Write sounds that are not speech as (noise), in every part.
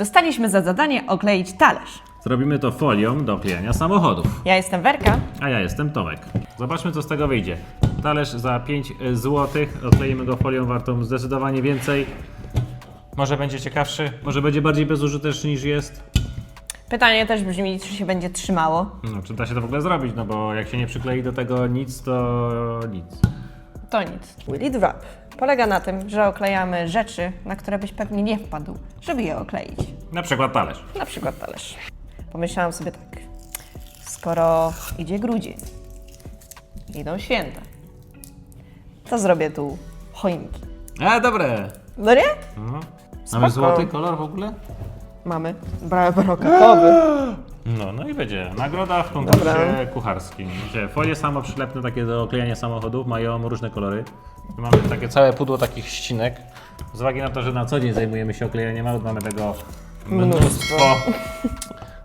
Dostaliśmy za zadanie okleić talerz. Zrobimy to folią do klejenia samochodów. Ja jestem Werka. A ja jestem Tomek. Zobaczmy, co z tego wyjdzie. Talerz za 5 zł. Okleimy go folią wartą zdecydowanie więcej. Może będzie ciekawszy, może będzie bardziej bezużyteczny niż jest. Pytanie też brzmi, czy się będzie trzymało. No, czy da się to w ogóle zrobić? No bo jak się nie przyklei do tego nic, to nic. To nic. Willy Wrap polega na tym, że oklejamy rzeczy, na które byś pewnie nie wpadł, żeby je okleić. Na przykład talerz. Na przykład talerz. Pomyślałam sobie tak, skoro idzie grudzień, idą święta, to zrobię tu choinki. A, dobre. No nie? Spoko. Mamy złoty kolor w ogóle? Mamy bra- brokatowy. (gasps) No, no i będzie. Nagroda w konkursie Dobra. kucharskim. Gdzie folie samoprzylepne takie do oklejania samochodów mają różne kolory. Tu Mamy takie całe pudło takich ścinek. Z uwagi na to, że na co dzień zajmujemy się oklejaniem aut, mamy tego mnóstwo. (laughs)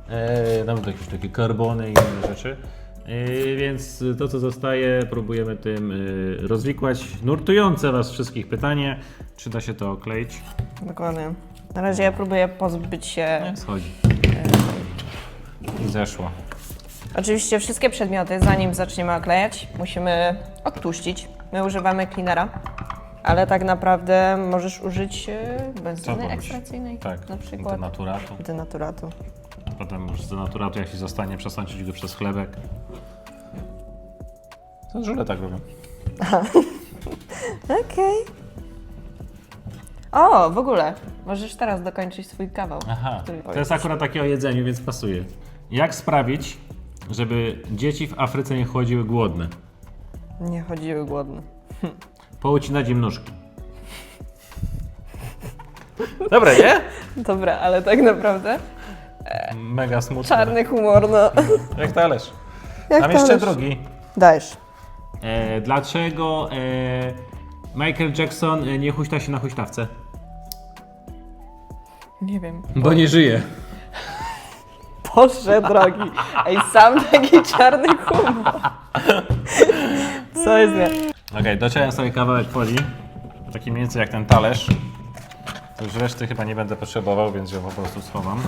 E, nawet jakieś takie karbony i inne rzeczy. E, więc to, co zostaje, próbujemy tym e, rozwikłać. Nurtujące Was wszystkich pytanie, czy da się to okleić? Dokładnie. Na razie ja próbuję pozbyć się. Schodzi. Zeszło. Oczywiście wszystkie przedmioty, zanim zaczniemy oklejać, musimy odtłuścić. My używamy cleanera, ale tak naprawdę możesz użyć e, benzyny pomyśl? ekstrakcyjnej. Tak, na przykład. denaturatu. Denaturatu. Potem już z denaturatu, jak ci zostanie, przesączyć go przez chlebek. To żule tak robią. (laughs) Okej. O, w ogóle. Możesz teraz dokończyć swój kawał. Aha, który to jest akurat takie o jedzeniu, więc pasuje. Jak sprawić, żeby dzieci w Afryce nie chodziły głodne? Nie chodziły głodne. Poucinać im nóżki. (laughs) Dobre, nie? Dobra, ale tak naprawdę Mega smutne. czarny humor, no. (laughs) Jak talerz. Jak Mam jeszcze talerz. drugi. Dajesz. E, dlaczego e, Michael Jackson e, nie huśta się na huśtawce? Nie wiem. Bo nie żyje. Boże drogi. Ej, sam taki czarny humor. Co jest nie? Okej, dociąłem sobie kawałek folii. Taki mniej więcej jak ten talerz. To już reszty chyba nie będę potrzebował, więc ją po prostu schowam.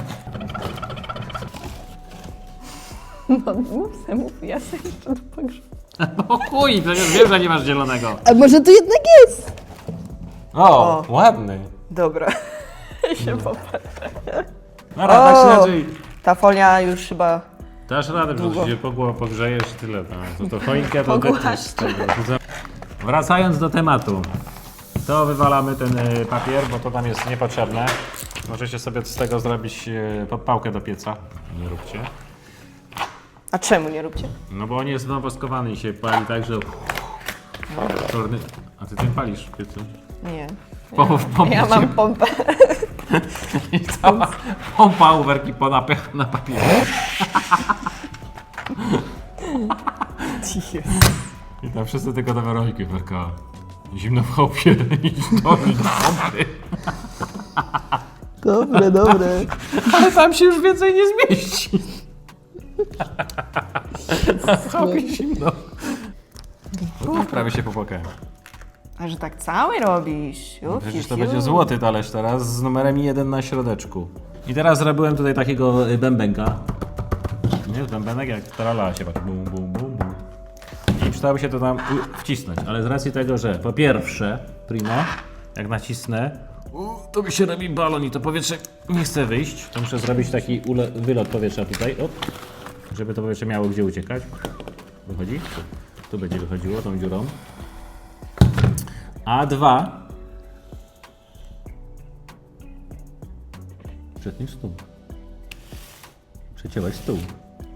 No mów se, mów, ja sobie jeszcze tu pogrzeb. O chuj, przecież wiem, że nie masz zielonego. A może tu jednak jest? O, O. ładny. Dobra. (laughs) się popatrzę. No tak O. Ta folia już chyba... Dasz radę, Długo. że się pogło pogrzejesz i tyle. No, to, to choinkę to Pogłasz. tego. Wracając do tematu. To wywalamy ten y, papier, bo to nam jest niepotrzebne. Możecie sobie z tego zrobić y, podpałkę do pieca. Nie róbcie. A czemu nie róbcie? No bo on jest nawoskowany i się pali tak, że... A ty tym palisz w piecu? Nie. Ja mam pompę. I cała pompa uwerki po napych na papierze. I tam wszyscy tylko do Weroniki. Zimno w chopie i pompy. Dobre, dobre. Ale tam się już więcej nie zmieści. W chopie zimno. Uf, prawie się popłakałem. A że tak cały robisz? Uf, Przecież to będzie złoty talerz teraz z numerem 1 na środeczku. I teraz zrobiłem tutaj takiego y, bębenka. Nie, bębenek jak tarala się tak bum, bum, bum, bum. I przydałoby się to tam u, wcisnąć, ale z racji tego, że po pierwsze, primo, jak nacisnę, u, to mi się robi balon i to powietrze nie chce wyjść, to muszę zrobić taki ule, wylot powietrza tutaj, op, żeby to powietrze miało gdzie uciekać. Wychodzi? Tu będzie wychodziło tą dziurą. A dwa. Przetnij stół. Przeciąłeś stół.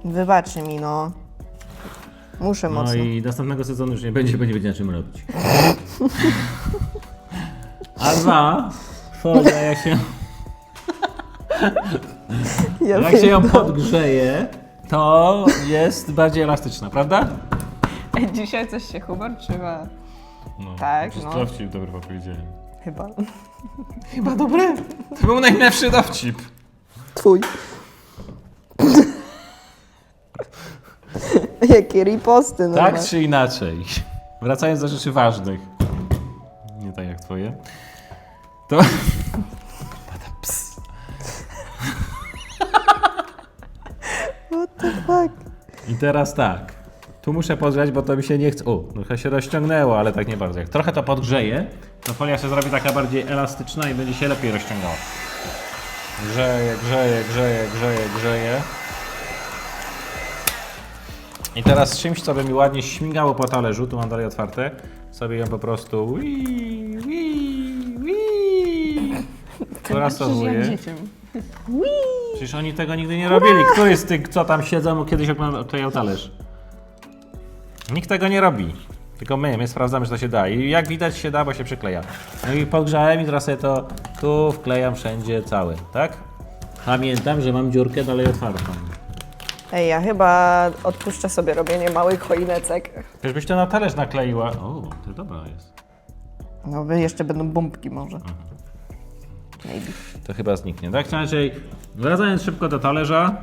Wybacz mi, no. Muszę No mocno. i następnego sezonu już nie będzie, bo nie będzie na czym robić. (laughs) A dwa. Folia jak się, (laughs) Ja jak się ją podgrzeje, to jest bardziej elastyczna, prawda? Ej, dzisiaj coś się humor trzyma. No, Tak, no. no. Dowcip dobry powiedzieli. Chyba. (laughs) Chyba dobry. To był najlepszy dowcip. Twój. (laughs) Jakie riposty, no. Tak czy inaczej, (laughs) wracając do rzeczy ważnych, nie tak jak twoje, to... What the fuck? I teraz tak. Tu muszę podgrzać, bo to mi się nie chce. O, trochę się rozciągnęło, ale tak nie bardzo. Jak trochę to podgrzeje, to folia się zrobi taka bardziej elastyczna i będzie się lepiej rozciągała. Grzeje, grzeje, grzeje, grzeje, grzeje. I teraz czymś, co by mi ładnie śmigało po talerzu, tu mam dalej otwarte, sobie ją po prostu wii, wii, wii, prasowuję. Przecież oni tego nigdy nie robili. Który z tych, co tam siedzą, kiedyś oklejał talerz? Nikt tego nie robi. Tylko my, my sprawdzamy, czy to się da. I jak widać się da, bo się przykleja. No i podgrzałem i teraz sobie to tu wklejam wszędzie cały, tak? Pamiętam, że mam dziurkę dalej otwartą. Ej, ja chyba odpuszczę sobie robienie małych choinecek. Czyżbyś to na talerz nakleiła? O, to dobra jest. No wy jeszcze będą bombki może. Maybe. To chyba zniknie, tak? Inaczej, wracając szybko do talerza,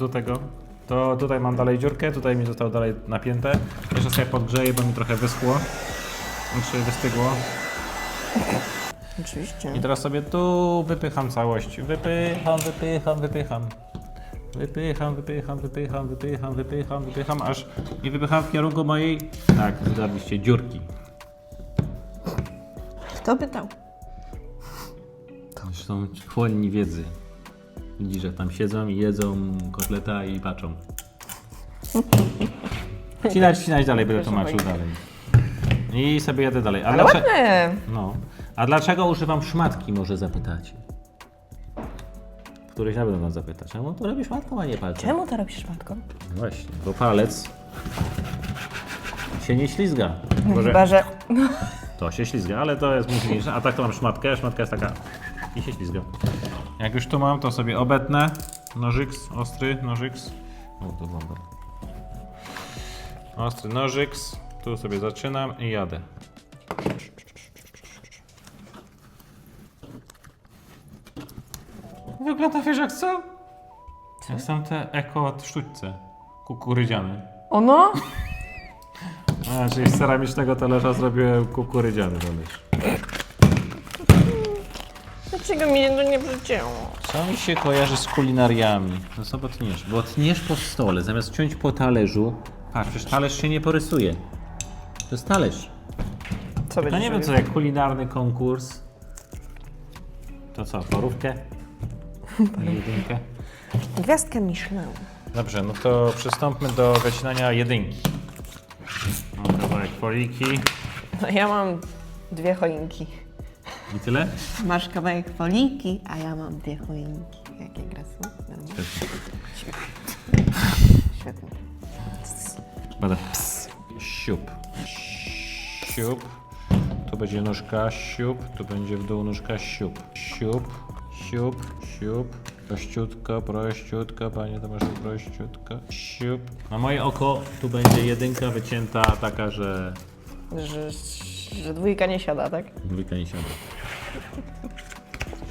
do tego, to tutaj mam dalej dziurkę, tutaj mi zostało dalej napięte. Jeszcze sobie podgrzeję, bo mi trochę wyschło. Znaczy wystygło. Oczywiście. I teraz sobie tu wypycham całość. Wypycham, wypycham, wypycham. Wypycham, wypycham, wypycham, wypycham, wypycham, wypycham, aż i wypycham w kierunku mojej, tak, zgadliście, dziurki. Kto pytał? Zresztą chłonni wiedzy. Widzisz, że tam siedzą i jedzą kotleta i patrzą. Wcinać, wcinać dalej, będę tłumaczył dalej. I sobie jadę dalej. A Ale dlacze- ładne! No. A dlaczego używam szmatki, może zapytacie? Któryś na pewno nas zapyta. Czemu to robisz szmatką, a nie palcem? Czemu to robisz matką? No Właśnie, bo palec się nie ślizga. No Może chyba, że... to się ślizga, ale to jest mniejsze. A tak to mam szmatkę, szmatka jest taka i się ślizga. Jak już tu mam, to sobie obetnę. Nożyks, ostry nożyks. O, to wygląda. Ostry nożyks. Tu sobie zaczynam i jadę. Wygląda wiesz jak co? Jak są te eko sztućce kukurydziane. Ono? A, czyli z ceramicznego talerza zrobiłem kukurydziany talerz. Dlaczego mi to nie wróciło? Co mi się kojarzy z kulinariami? No co bo tniesz? Bo tniesz po stole, zamiast ciąć po talerzu. Patrz, przecież talerz się nie porysuje. To jest talerz. Co będziesz nie wiem co jak kulinarny konkurs. To co, porówkę? (laughs) Jedynkę? Gwiazdkę Michelin. Dobrze, no to przystąpmy do wycinania jedynki. Mam kawałek foliki No ja mam dwie choinki. I tyle? Masz kawałek foliki, a ja mam dwie choinki. Jakie grasy? Świetnie. Będę ps, siup, siup. Tu będzie nóżka, siup. Tu będzie w dół nóżka, siup, siup, siup, siup. Prościutko, prościutko, panie Tomaszu, prościutko, siup. Na moje oko tu będzie jedynka wycięta taka, że Że, że dwójka nie siada, tak? dwójka nie siada.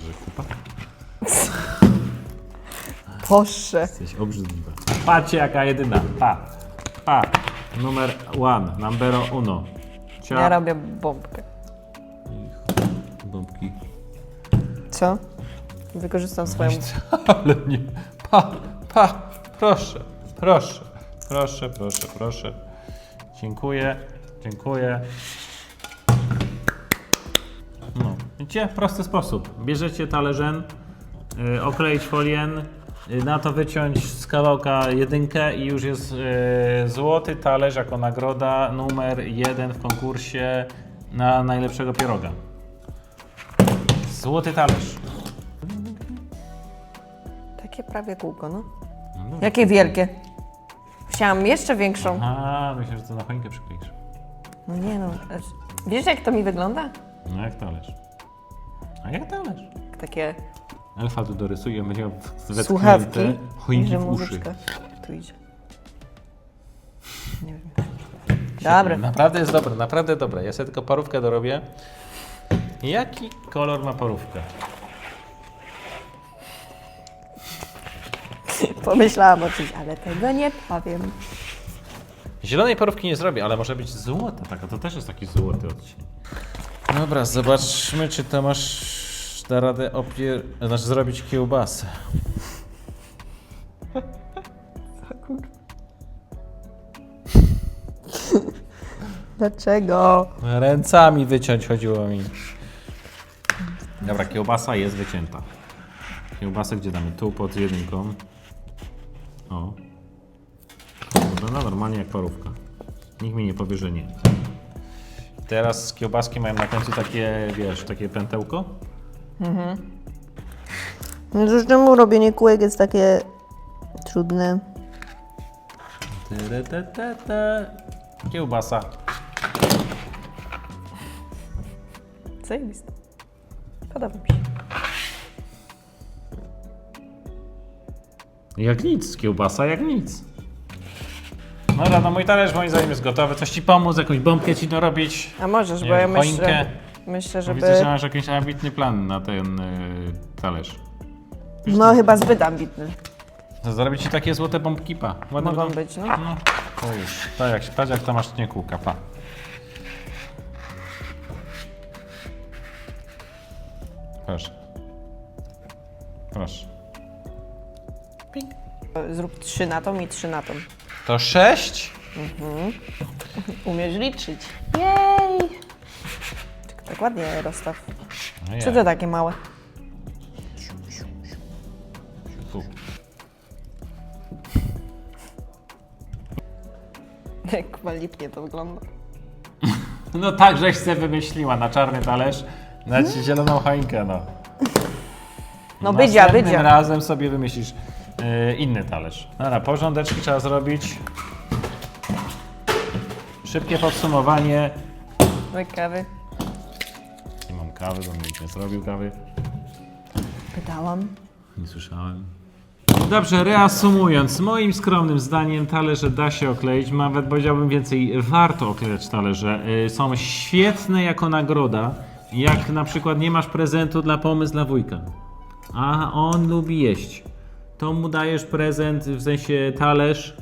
Że kupa? Proszę. Jesteś obrzydliwa. Patrzcie jaka jedyna. Pa, pa. Numer one, numero uno. Cia. Ja robię bombkę. Bombki. Co? Wykorzystam swoją... Ale nie. Pa, pa, proszę, proszę, proszę, proszę, proszę. Dziękuję, dziękuję. Widzicie? Prosty sposób. Bierzecie talerzem, y, okleić folien, y, na to wyciąć z kawałka jedynkę i już jest y, złoty talerz jako nagroda numer jeden w konkursie na najlepszego pieroga. Złoty talerz. Takie prawie kółko, no. No. Jakie wielkie. Chciałam jeszcze większą. A, myślę, że to na choinkę przykleisz. No nie no. Wiesz jak to mi wygląda? No jak talerz. A jak talerz? Takie Elfa tu dorysuje, będzie miał słuchawki. choinki że w uszy. muzyczka tu idzie. Nie wiem. Dobra. Naprawdę jest dobre, naprawdę dobre. Ja sobie tylko parówkę dorobię. Jaki kolor ma parówka? (laughs) Pomyślałam o czymś, ale tego nie powiem. Zielonej parówki nie zrobię, ale może być złota taka, to też jest taki złoty odcień. Dobra, zobaczmy, czy Tomasz da radę opier... Znaczy zrobić kiełbasę. (laughs) Dlaczego? Ręcami wyciąć chodziło mi. Dobra, kiełbasa jest wycięta. Kiełbasę gdzie damy? Tu pod jedynką. O. Wygląda no, normalnie jak parówka. Nikt mi nie powie, że nie. Teraz kiełbaski mają na końcu takie, wiesz, takie pętełko. No to czemu robienie kółek jest takie trudne? Kiełbasa. Zajebiste. Podoba mi się. Jak nic, kiełbasa jak nic. Dobra, no mój talerz moim zdaniem jest gotowy. Coś ci pomóc, jakąś bombkę ci dorobić? A możesz, bo ja wiem, myślę, choinkę? myślę, żeby... Widzę, że masz jakiś ambitny plan na ten y, talerz. No chyba zbyt ambitny. Zrobić ci takie złote bombki, pa. Ładne Mogą będą? być, no. No, to już. Tak jak, patrz jak to masz nie kółka, pa. Proszę. Proszę. Zrób trzy na tą i trzy na tą. To sześć? Umiesz liczyć. Jej! Tylko tak ładnie rozstaw. No Czy to takie małe? Tu. (laughs) Jak chyba lipnie to wygląda. (laughs) No tak, żeś sobie wymyśliła na czarny talerz, na ci zieloną choinkę, no. No bydzia, Następnym bydzia. razem sobie wymyślisz y, inny talerz. Dobra, porządeczki trzeba zrobić. Szybkie podsumowanie. Łyk kawy. Nie mam kawy, bo nikt nie zrobił kawy. Pytałam. Nie słyszałem. Dobrze, reasumując, moim skromnym zdaniem talerze da się okleić, nawet powiedziałbym więcej, warto oklejać talerze. Y, Są świetne jako nagroda, jak na przykład nie masz prezentu dla pomysł dla wujka, a on lubi jeść, to mu dajesz prezent, w sensie talerz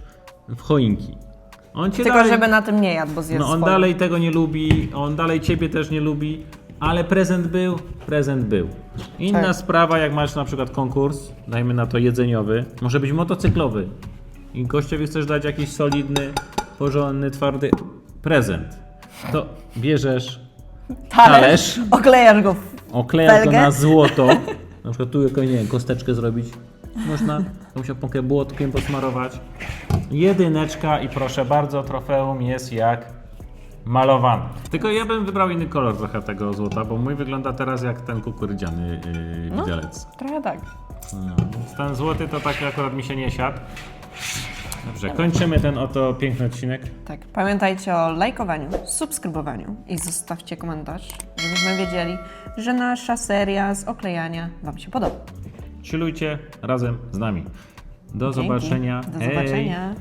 w choinki. On cię Tylko dalej... żeby na tym nie jadł, bo zjedz No on swoje. dalej tego nie lubi, on dalej ciebie też nie lubi, ale prezent był, prezent był. Inna Tak. sprawa, jak masz na przykład konkurs, dajmy na to jedzeniowy, może być motocyklowy i gościowi chcesz dać jakiś solidny, porządny, twardy prezent, to bierzesz talerz, Oklejasz go. w- oklejasz go Felgę? na złoto, (laughs) na przykład tu jakąś, nie wiem, kosteczkę zrobić, można, to musiał pokę błotkiem posmarować. Jedyneczka i proszę bardzo, trofeum jest jak malowany. Tylko ja bym wybrał inny kolor trochę tego złota, bo mój wygląda teraz jak ten kukurydziany yy, No. widelec. Trochę tak. No, więc ten złoty to tak akurat mi się nie siadł. Dobrze, kończymy ten oto piękny odcinek. Tak. Pamiętajcie o lajkowaniu, subskrybowaniu i zostawcie komentarz, żebyśmy wiedzieli, że nasza seria z oklejania Wam się podoba. Chillujcie razem z nami. Do Dzięki. zobaczenia. Do Hej. zobaczenia.